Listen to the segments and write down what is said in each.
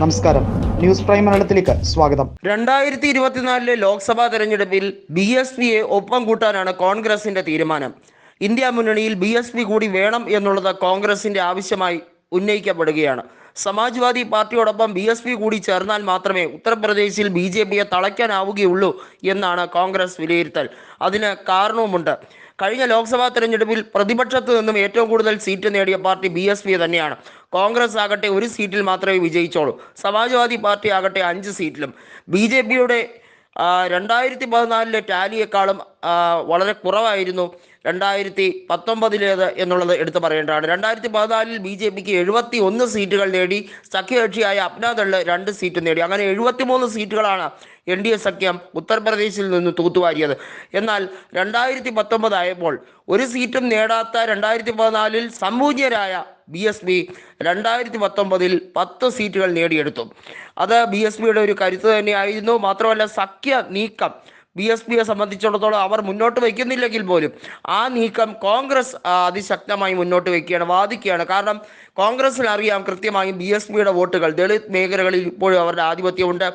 നമസ്കാരം. News prime മലയാളത്തിലേക്ക് സ്വാഗതം. രണ്ടായിരത്തി ഇരുപത്തിനാലിലെ ലോക്സഭാ തെരഞ്ഞെടുപ്പിൽ ബി എസ് പിയെ ഒപ്പം കൂട്ടാനാണ് കോൺഗ്രസിന്റെ തീരുമാനം. ഇന്ത്യ മുന്നണിയിൽ ബി എസ് പി കൂടി വേണം എന്നുള്ളത് കോൺഗ്രസിന്റെ ആവശ്യമായി ഉന്നയിക്കപ്പെടുകയാണ്. സമാജ്വാദി പാർട്ടിയോടൊപ്പം ബി എസ് പി കൂടി ചേർന്നാൽ മാത്രമേ ഉത്തർപ്രദേശിൽ ബി ജെ പിയെ തളയ്ക്കാനാവുകയുള്ളൂ എന്നാണ് കോൺഗ്രസ് വിലയിരുത്തൽ. അതിന് കാരണവുമുണ്ട്. കഴിഞ്ഞ ലോക്സഭാ തെരഞ്ഞെടുപ്പിൽ പ്രതിപക്ഷത്ത് നിന്നും ഏറ്റവും കൂടുതൽ സീറ്റ് നേടിയ പാർട്ടി ബി എസ് പി തന്നെയാണ്. കോൺഗ്രസ് ആകട്ടെ ഒരു സീറ്റിൽ മാത്രമേ വിജയിച്ചോളൂ. സമാജ്വാദി പാർട്ടി ആകട്ടെ അഞ്ച് സീറ്റിലും. ബി ജെ പിയുടെ രണ്ടായിരത്തി പതിനാലിലെ ടാലിയേക്കാളും വളരെ കുറവായിരുന്നു. രണ്ടായിരത്തി പത്തൊമ്പതിലേത് എന്നുള്ളത് എടുത്തു പറയേണ്ടതാണ്. രണ്ടായിരത്തി പതിനാലിൽ ബി ജെ പിക്ക് എഴുപത്തി ഒന്ന് സീറ്റുകൾ നേടി. സഖ്യകക്ഷിയായ അപ്നാദൾ രണ്ട് സീറ്റ് നേടി. അങ്ങനെ എഴുപത്തിമൂന്ന് സീറ്റുകളാണ് എൻ ഡി എ സഖ്യം ഉത്തർപ്രദേശിൽ നിന്ന് തൂത്തുവാരിയത്. എന്നാൽ രണ്ടായിരത്തി പത്തൊമ്പതായപ്പോൾ ഒരു സീറ്റും നേടാത്ത രണ്ടായിരത്തി പതിനാലിൽ സമ്പൂജ്യരായ ബി എസ് പി രണ്ടായിരത്തി പത്തൊമ്പതിൽ പത്ത് സീറ്റുകൾ നേടിയെടുത്തു. അത് ബി എസ് പിയുടെ ഒരു കരുത്ത് തന്നെയായിരുന്നു. മാത്രമല്ല സഖ്യ നീക്കം ബി എസ് പിയെ സംബന്ധിച്ചിടത്തോളം അവർ മുന്നോട്ട് വയ്ക്കുന്നില്ലെങ്കിൽ പോലും ആ നീക്കം കോൺഗ്രസ് അതിശക്തമായി മുന്നോട്ട് വയ്ക്കുകയാണ് വാദിക്കുകയാണ്. കാരണം കോൺഗ്രസിന് അറിയാം കൃത്യമായും ബി എസ് പിയുടെ വോട്ടുകൾ ദളിത് മേഖലകളിൽ ഇപ്പോഴും അവരുടെ ആധിപത്യമുണ്ട്.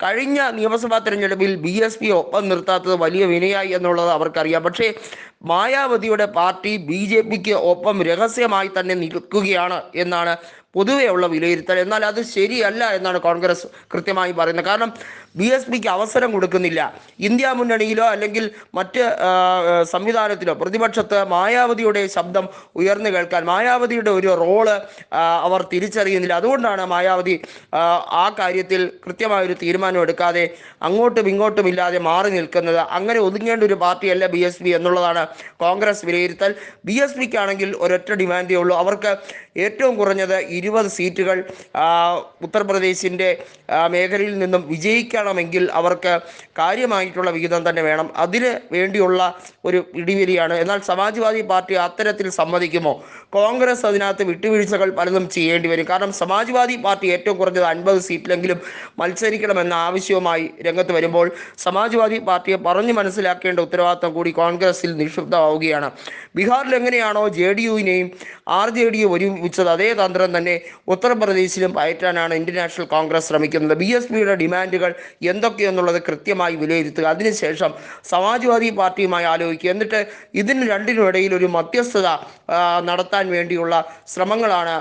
കഴിഞ്ഞ നിയമസഭാ തെരഞ്ഞെടുപ്പിൽ ബി എസ് പി ഒപ്പം നിർത്താത്തത് വലിയ വിനയായി എന്നുള്ളത് അവർക്കറിയാം. പക്ഷേ മായാവതിയുടെ പാർട്ടി ബി ജെ പിക്ക് ഒപ്പം രഹസ്യമായി തന്നെ നിൽക്കുകയാണ് എന്നാണ് പൊതുവെയുള്ള വിലയിരുത്തൽ. എന്നാൽ അത് ശരിയല്ല എന്നാണ് കോൺഗ്രസ് കൃത്യമായി പറയുന്നത്. കാരണം ബി എസ് പിക്ക് അവസരം കൊടുക്കുന്നില്ല. ഇന്ത്യ മുന്നണിയിലോ അല്ലെങ്കിൽ മറ്റ് സംവിധാനത്തിലോ പ്രതിപക്ഷത്ത് മായാവതിയുടെ ശബ്ദം ഉയർന്നു കേൾക്കാൻ മായാവതിയുടെ ഒരു റോൾ അവർ തിരിച്ചറിയുന്നില്ല. അതുകൊണ്ടാണ് മായാവതി ആ, ആ കാര്യത്തിൽ കൃത്യമായൊരു തീരുമാനം എടുക്കാതെ അങ്ങോട്ടും ഇങ്ങോട്ടും ഇല്ലാതെ മാറി നിൽക്കുന്നത്. അങ്ങനെ ഒതുങ്ങേണ്ട ഒരു പാർട്ടിയല്ല ബി എസ് പി എന്നുള്ളതാണ് കോൺഗ്രസ് വിലയിരുത്തൽ. ബി എസ് പിക്കാണെങ്കിൽ ഒരൊറ്റ ഡിമാൻഡേ ഉള്ളൂ. അവർക്ക് ഏറ്റവും കുറഞ്ഞത് ഇരുപത് സീറ്റുകൾ ഉത്തർപ്രദേശിന്റെ മേഖലയിൽ നിന്നും വിജയിക്കണമെങ്കിൽ അവർക്ക് കാര്യമായിട്ടുള്ള വിഹിതം തന്നെ വേണം. അതിന് വേണ്ടിയുള്ള ഒരു ഇടിവലിയാണ് എന്നാൽ സമാജ്വാദി പാർട്ടി അത്തരത്തിൽ സമ്മതിക്കുമോ? കോൺഗ്രസ് അതിനകത്ത് വിട്ടുവീഴ്ചകൾ പലതും ചെയ്യേണ്ടി വരും. കാരണം സമാജ്വാദി പാർട്ടി ഏറ്റവും കുറഞ്ഞത് അൻപത് സീറ്റിലെങ്കിലും മത്സരിക്കണമെന്ന ആവശ്യവുമായി രംഗത്ത് വരുമ്പോൾ സമാജ്വാദി പാർട്ടിയെ പറഞ്ഞു മനസ്സിലാക്കേണ്ട ഉത്തരവാദിത്തം കൂടി കോൺഗ്രസിൽ നിക്ഷിപ്തമാവുകയാണ്. ബീഹാറിൽ എങ്ങനെയാണോ ജെ ഡി യുവിനെയും ആർ ജെ ഡി യു ഒരുമിച്ചത് അതേ തന്ത്രം തന്നെ ഉത്തർപ്രദേശിലും പയറ്റാനാണ് ഇന്ത്യൻ നാഷണൽ കോൺഗ്രസ് ശ്രമിക്കുന്നത്. ബി എസ് പിയുടെ ഡിമാൻഡുകൾ എന്തൊക്കെയെന്നുള്ളത് കൃത്യമായി വിലയിരുത്തുക. അതിനുശേഷം സമാജ്വാദി പാർട്ടിയുമായി ആലോചിക്കുക. എന്നിട്ട് ഇതിന് രണ്ടിനുമിടയിൽ ഒരു മധ്യസ്ഥത നടത്താൻ വേണ്ടിയുള്ള ശ്രമങ്ങളാണ്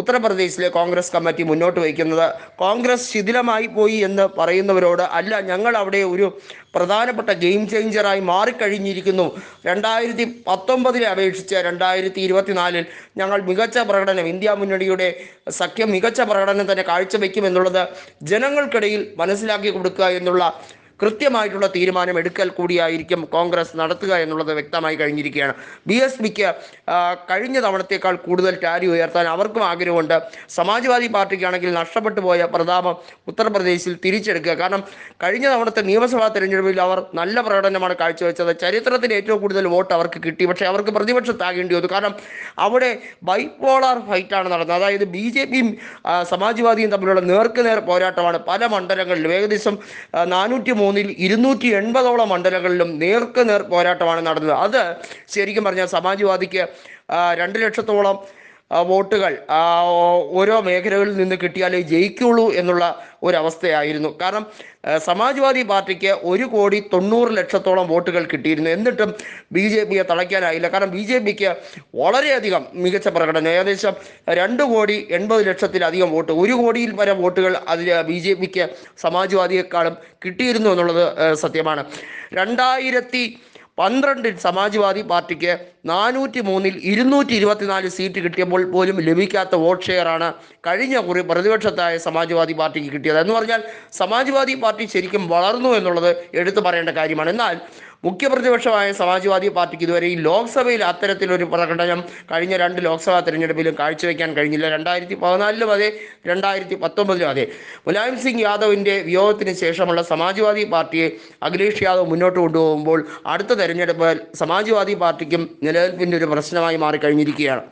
ഉത്തർപ്രദേശിലെ കോൺഗ്രസ് കമ്മിറ്റി മുന്നോട്ട് വയ്ക്കുന്നത്. കോൺഗ്രസ് ശിഥിലമായി പോയി എന്ന് പറയുന്നവരോട് അല്ല ഞങ്ങൾ അവിടെ ഒരു പ്രധാനപ്പെട്ട ഗെയിം ചേഞ്ചറായി മാറിക്കഴിഞ്ഞിരിക്കുന്നു. രണ്ടായിരത്തി പത്തൊമ്പതിലെ അപേക്ഷിച്ച് രണ്ടായിരത്തി ഇരുപത്തിനാലിൽ ഞങ്ങൾ മികച്ച പ്രകടനം ഇന്ത്യ മുന്നണിയുടെ സഖ്യം മികച്ച പ്രകടനം തന്നെ കാഴ്ചവെക്കുമെന്നുള്ളത് ജനങ്ങൾക്കിടയിൽ മനസ്സിലാക്കി കൊടുക്കുക എന്നുള്ള കൃത്യമായിട്ടുള്ള തീരുമാനം എടുക്കൽ കൂടിയായിരിക്കും കോൺഗ്രസ് നടത്തുക എന്നുള്ളത് വ്യക്തമായി കഴിഞ്ഞിരിക്കുകയാണ്. ബി എസ് പിക്ക് കഴിഞ്ഞ തവണത്തേക്കാൾ കൂടുതൽ ടാരി ഉയർത്താൻ അവർക്കും ആഗ്രഹമുണ്ട്. സമാജ്വാദി പാർട്ടിക്കാണെങ്കിൽ നഷ്ടപ്പെട്ടു പോയ പ്രതാപം ഉത്തർപ്രദേശിൽ തിരിച്ചെടുക്കുക. കാരണം കഴിഞ്ഞ തവണത്തെ നിയമസഭാ തെരഞ്ഞെടുപ്പിൽ അവർ നല്ല പ്രകടനമാണ് കാഴ്ചവെച്ചത്. ചരിത്രത്തിൽ ഏറ്റവും കൂടുതൽ വോട്ട് അവർക്ക് കിട്ടി. പക്ഷേ അവർക്ക് പ്രതിപക്ഷത്താകേണ്ടി വന്നു. കാരണം അവിടെ ബൈപോളാർ ഫൈറ്റാണ് നടന്നത്. അതായത് ബി ജെ പിയും സമാജ്വാദിയും തമ്മിലുള്ള നേർക്കുനേർ പോരാട്ടമാണ് പല മണ്ഡലങ്ങളിലും. ഏകദേശം നാനൂറ്റി മൂന്നിൽ ഇരുന്നൂറ്റി എൺപതോളം മണ്ഡലങ്ങളിലും നേർക്കുനേർ പോരാട്ടമാണ് നടന്നത്. അത് ശരിക്കും പറഞ്ഞാൽ സമാജ്വാദിക്ക് രണ്ട് ലക്ഷത്തോളം വോട്ടുകൾ ഓരോ മേഖലകളിൽ നിന്ന് കിട്ടിയാലേ ജയിക്കുള്ളൂ എന്നുള്ള ഒരവസ്ഥയായിരുന്നു. കാരണം സമാജ്വാദി പാർട്ടിക്ക് ഒരു കോടി തൊണ്ണൂറ് ലക്ഷത്തോളം വോട്ടുകൾ കിട്ടിയിരുന്നു. എന്നിട്ടും ബി ജെ പിയെ തളയ്ക്കാനായില്ല. കാരണം ബി ജെ പിക്ക് വളരെയധികം മികച്ച പ്രകടനം. ഏകദേശം രണ്ട് കോടി എൺപത് ലക്ഷത്തിലധികം വോട്ട്. ഒരു കോടിയിൽ വരെ വോട്ടുകൾ അതിൽ ബി ജെ പിക്ക് സമാജ്വാദിയെക്കാളും കിട്ടിയിരുന്നു എന്നുള്ളത് സത്യമാണ്. രണ്ടായിരത്തി പന്ത്രണ്ടിൽ സമാജ്വാദി പാർട്ടിക്ക് നാനൂറ്റി മൂന്നിൽ ഇരുന്നൂറ്റി ഇരുപത്തിനാല് സീറ്റ് കിട്ടിയപ്പോൾ പോലും ലഭിക്കാത്ത വോട്ട് ഷെയറാണ് കഴിഞ്ഞ കുറി പ്രതിപക്ഷത്തായ സമാജ്വാദി പാർട്ടിക്ക് കിട്ടിയത്. എന്ന് പറഞ്ഞാൽ സമാജ്വാദി പാർട്ടി ശരിക്കും വളർന്നു എന്നുള്ളത് എടുത്തു പറയേണ്ട കാര്യമാണ്. എന്നാൽ മുഖ്യപ്രതിപക്ഷമായ സമാജ്വാദി പാർട്ടിക്ക് ഇതുവരെ ഈ ലോക്സഭയിൽ അത്തരത്തിലൊരു പ്രകടനം കഴിഞ്ഞ രണ്ട് ലോക്സഭാ തെരഞ്ഞെടുപ്പിലും കാഴ്ചവെക്കാൻ കഴിഞ്ഞില്ല. രണ്ടായിരത്തി പതിനാലിലും അതെ രണ്ടായിരത്തി പത്തൊമ്പതിലും അതെ. മുലായം സിംഗ് യാദവിന്റെ വിയോഗത്തിന് ശേഷമുള്ള സമാജ്വാദി പാർട്ടിയെ അഖിലേഷ് യാദവ് മുന്നോട്ട് കൊണ്ടുപോകുമ്പോൾ അടുത്ത തെരഞ്ഞെടുപ്പ് സമാജ്വാദി പാർട്ടിക്കും നിലനിൽപ്പിന്റെ ഒരു പ്രശ്നമായി മാറിക്കഴിഞ്ഞിരിക്കുകയാണ്.